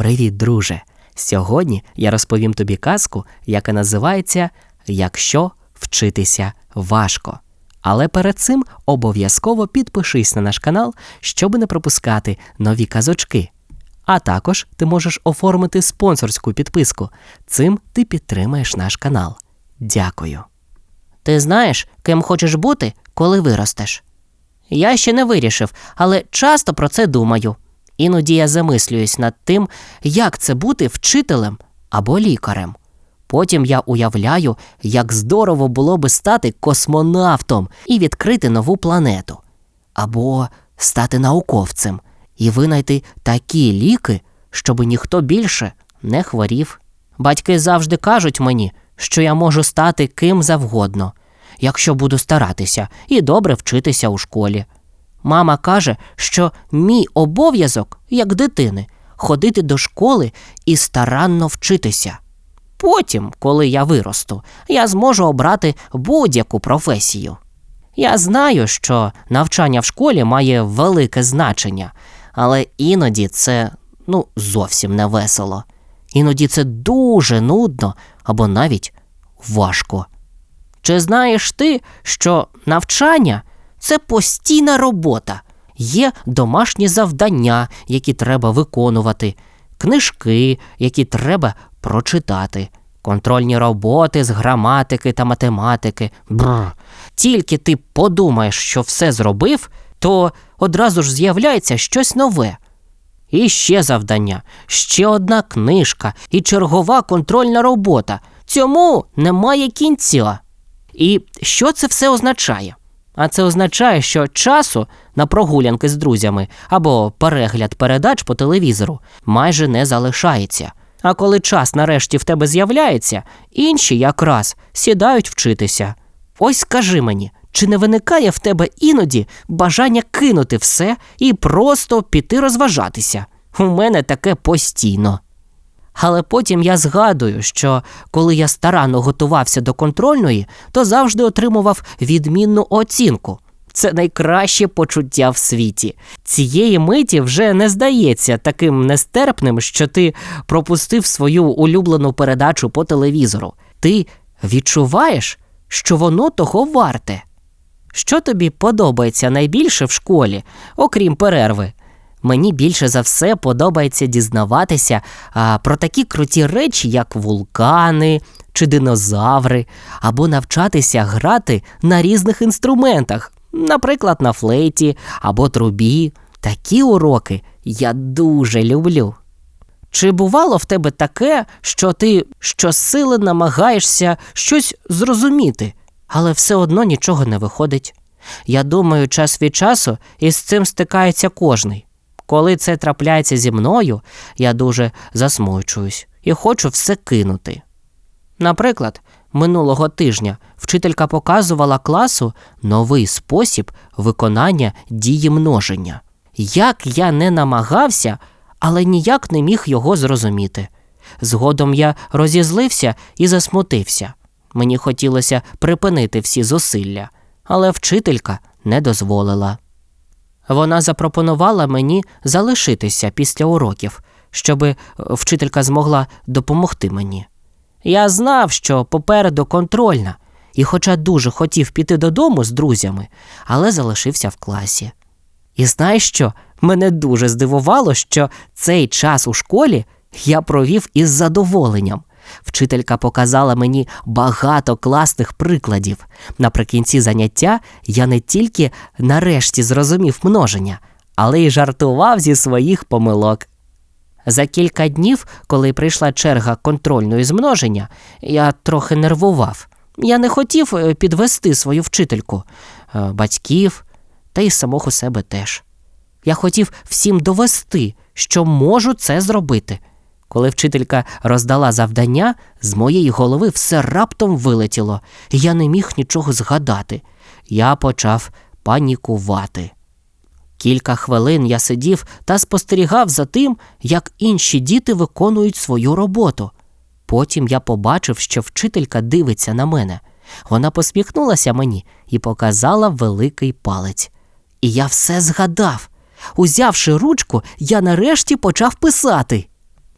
Привіт, друже! Сьогодні я розповім тобі казку, яка називається Якщо вчитися важко. Але перед цим обов'язково підпишись на наш канал, щоб не пропускати нові казочки. А також ти можеш оформити спонсорську підписку. Цим ти підтримаєш наш канал. Дякую. Ти знаєш, ким хочеш бути, коли виростеш? Я ще не вирішив, але часто про це думаю. Іноді я замислююсь над тим, як це бути вчителем або лікарем. Потім я уявляю, як здорово було би стати космонавтом і відкрити нову планету, або стати науковцем і винайти такі ліки, щоб ніхто більше не хворів. Батьки завжди кажуть мені, що я можу стати ким завгодно, якщо буду старатися і добре вчитися у школі. Мама каже, що мій обов'язок, як дитини, ходити до школи і старанно вчитися. Потім, коли я виросту, я зможу обрати будь-яку професію. Я знаю, що навчання в школі має велике значення, але іноді це ну, зовсім не весело. Іноді це дуже нудно або навіть важко. Чи знаєш ти, що навчання це постійна робота, є домашні завдання, які треба виконувати, книжки, які треба прочитати, контрольні роботи з граматики та математики. Бррр. Тільки ти подумаєш, що все зробив, то одразу ж з'являється щось нове. І ще завдання, ще одна книжка і чергова контрольна робота. Цьому немає кінця. І що це все означає? А це означає, що часу на прогулянки з друзями або перегляд передач по телевізору майже не залишається. А коли час нарешті в тебе з'являється, інші якраз сідають вчитися. Ось скажи мені, чи не виникає в тебе іноді бажання кинути все і просто піти розважатися? У мене таке постійно. Але потім я згадую, що коли я старанно готувався до контрольної, то завжди отримував відмінну оцінку. Це найкраще почуття в світі. Цієї миті вже не здається таким нестерпним, що ти пропустив свою улюблену передачу по телевізору. Ти відчуваєш, що воно того варте. Що тобі подобається найбільше в школі, окрім перерви? Мені більше за все подобається дізнаватися а, про такі круті речі, як вулкани чи динозаври, або навчатися грати на різних інструментах, наприклад, на флейті або трубі. Такі уроки я дуже люблю. Чи бувало в тебе таке, що ти щосили намагаєшся щось зрозуміти, але все одно нічого не виходить? Я думаю, час від часу із цим стикається кожний. Коли це трапляється зі мною, я дуже засмучуюсь і хочу все кинути. Наприклад, минулого тижня вчителька показувала класу новий спосіб виконання дії множення. Як я не намагався, але ніяк не міг його зрозуміти. Згодом я розізлився і засмутився. Мені хотілося припинити всі зусилля, але вчителька не дозволила. Вона запропонувала мені залишитися після уроків, щоби вчителька змогла допомогти мені. Я знав, що попереду контрольна, і, хоча дуже хотів піти додому з друзями, але залишився в класі. І знаєш що? Мене дуже здивувало, що цей час у школі я провів із задоволенням. Вчителька показала мені багато класних прикладів. Наприкінці заняття я не тільки нарешті зрозумів множення, але й жартував зі своїх помилок. За кілька днів, коли прийшла черга контрольної змноження, я трохи нервував. Я не хотів е, підвести свою вчительку, е, батьків та й самого себе теж. Я хотів всім довести, що можу це зробити. Коли вчителька роздала завдання, з моєї голови все раптом вилетіло, і я не міг нічого згадати. Я почав панікувати. Кілька хвилин я сидів та спостерігав за тим, як інші діти виконують свою роботу. Потім я побачив, що вчителька дивиться на мене. Вона посміхнулася мені і показала великий палець. І я все згадав. Узявши ручку, я нарешті почав писати.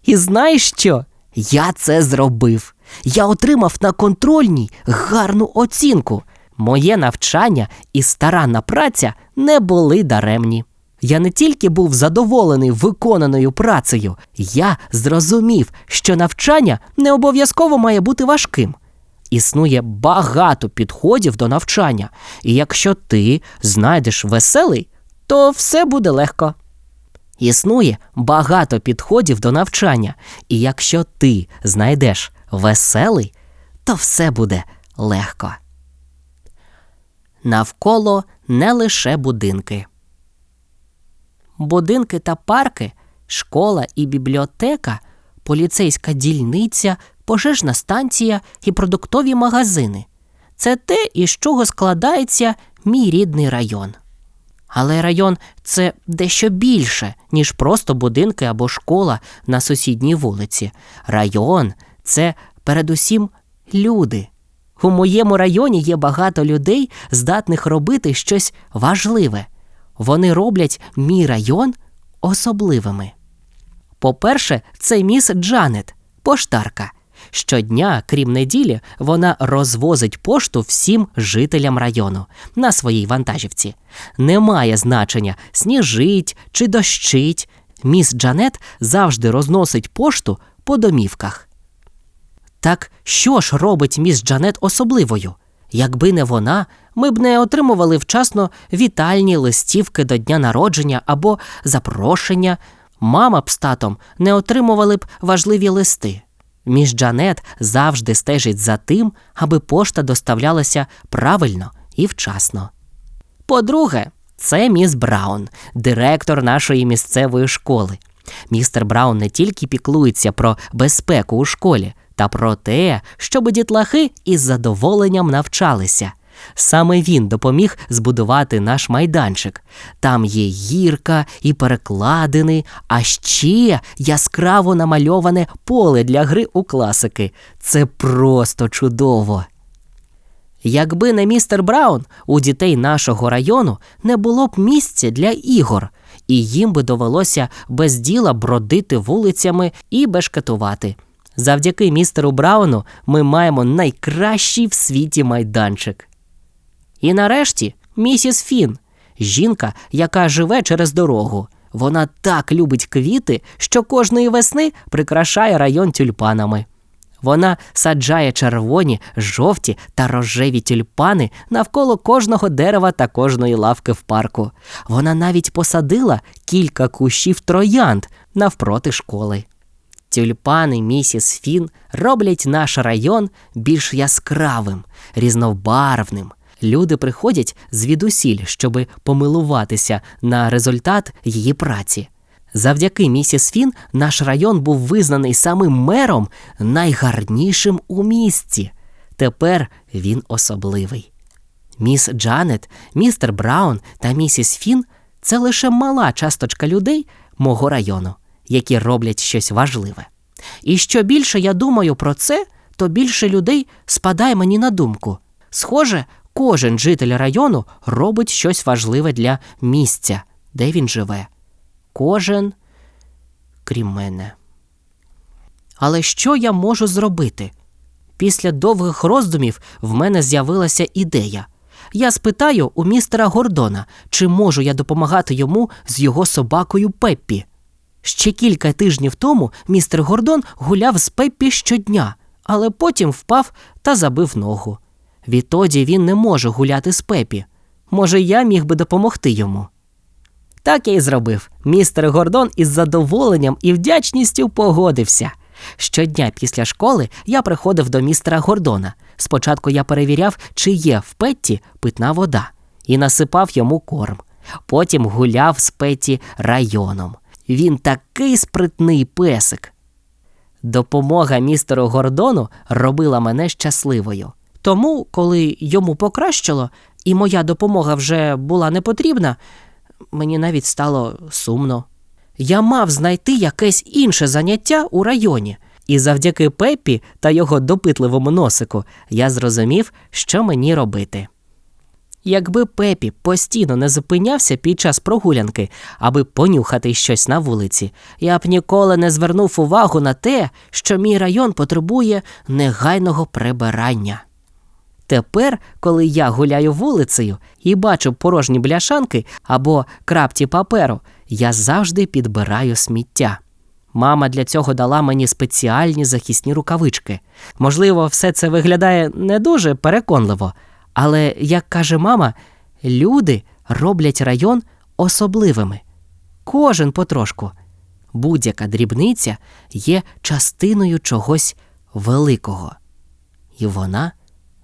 І знаєш що? Я це зробив. Я отримав на контрольній гарну оцінку. Моє навчання і старанна праця не були даремні. Я не тільки був задоволений виконаною працею, я зрозумів, що навчання не обов'язково має бути важким. Існує багато підходів до навчання, і якщо ти знайдеш веселий, то все буде легко. Існує багато підходів до навчання, і якщо ти знайдеш веселий, то все буде легко. Навколо не лише будинки. Будинки та парки, школа і бібліотека, поліцейська дільниця, пожежна станція і продуктові магазини це те, із чого складається мій рідний район. Але район це дещо більше, ніж просто будинки або школа на сусідній вулиці. Район це передусім люди. У моєму районі є багато людей, здатних робити щось важливе. Вони роблять мій район особливими. По-перше, це міс Джанет, поштарка. Щодня, крім неділі, вона розвозить пошту всім жителям району на своїй вантажівці. Немає значення, сніжить чи дощить. Міс Джанет завжди розносить пошту по домівках. Так що ж робить міс Джанет особливою? Якби не вона, ми б не отримували вчасно вітальні листівки до дня народження або запрошення. Мама б з татом не отримували б важливі листи. Міс Джанет завжди стежить за тим, аби пошта доставлялася правильно і вчасно. По-друге, це міс Браун, директор нашої місцевої школи. Містер Браун не тільки піклується про безпеку у школі, та про те, щоб дітлахи із задоволенням навчалися. Саме він допоміг збудувати наш майданчик. Там є гірка і перекладини, а ще яскраво намальоване поле для гри у класики. Це просто чудово. Якби не містер Браун, у дітей нашого району не було б місця для ігор, і їм би довелося без діла бродити вулицями і бешкетувати. Завдяки містеру Брауну ми маємо найкращий в світі майданчик. І нарешті місіс Фін, жінка, яка живе через дорогу. Вона так любить квіти, що кожної весни прикрашає район тюльпанами. Вона саджає червоні, жовті та рожеві тюльпани навколо кожного дерева та кожної лавки в парку. Вона навіть посадила кілька кущів троянд навпроти школи. Тюльпани місіс Фін роблять наш район більш яскравим, різнобарвним. Люди приходять звідусіль, щоби помилуватися на результат її праці. Завдяки місіс Фін наш район був визнаний самим мером найгарнішим у місті. Тепер він особливий. Міс Джанет, містер Браун та місіс Фін це лише мала часточка людей мого району, які роблять щось важливе. І що більше я думаю про це, то більше людей спадає мені на думку. Схоже, кожен житель району робить щось важливе для місця, де він живе. Кожен, крім мене. Але що я можу зробити? Після довгих роздумів в мене з'явилася ідея. Я спитаю у містера Гордона, чи можу я допомагати йому з його собакою Пеппі. Ще кілька тижнів тому містер Гордон гуляв з Пеппі щодня, але потім впав та забив ногу. Відтоді він не може гуляти з Пепі. Може, я міг би допомогти йому. Так я й зробив. Містер Гордон із задоволенням і вдячністю погодився. Щодня після школи я приходив до містера Гордона. Спочатку я перевіряв, чи є в Петті питна вода, і насипав йому корм. Потім гуляв з Петті районом. Він такий спритний песик. Допомога містеру Гордону робила мене щасливою. Тому, коли йому покращило, і моя допомога вже була не потрібна, мені навіть стало сумно. Я мав знайти якесь інше заняття у районі, і завдяки Пеппі та його допитливому носику я зрозумів, що мені робити. Якби Пепі постійно не зупинявся під час прогулянки, аби понюхати щось на вулиці, я б ніколи не звернув увагу на те, що мій район потребує негайного прибирання. Тепер, коли я гуляю вулицею і бачу порожні бляшанки або крапті паперу, я завжди підбираю сміття. Мама для цього дала мені спеціальні захисні рукавички. Можливо, все це виглядає не дуже переконливо, але, як каже мама, люди роблять район особливими. Кожен потрошку. Будь-яка дрібниця є частиною чогось великого. І вона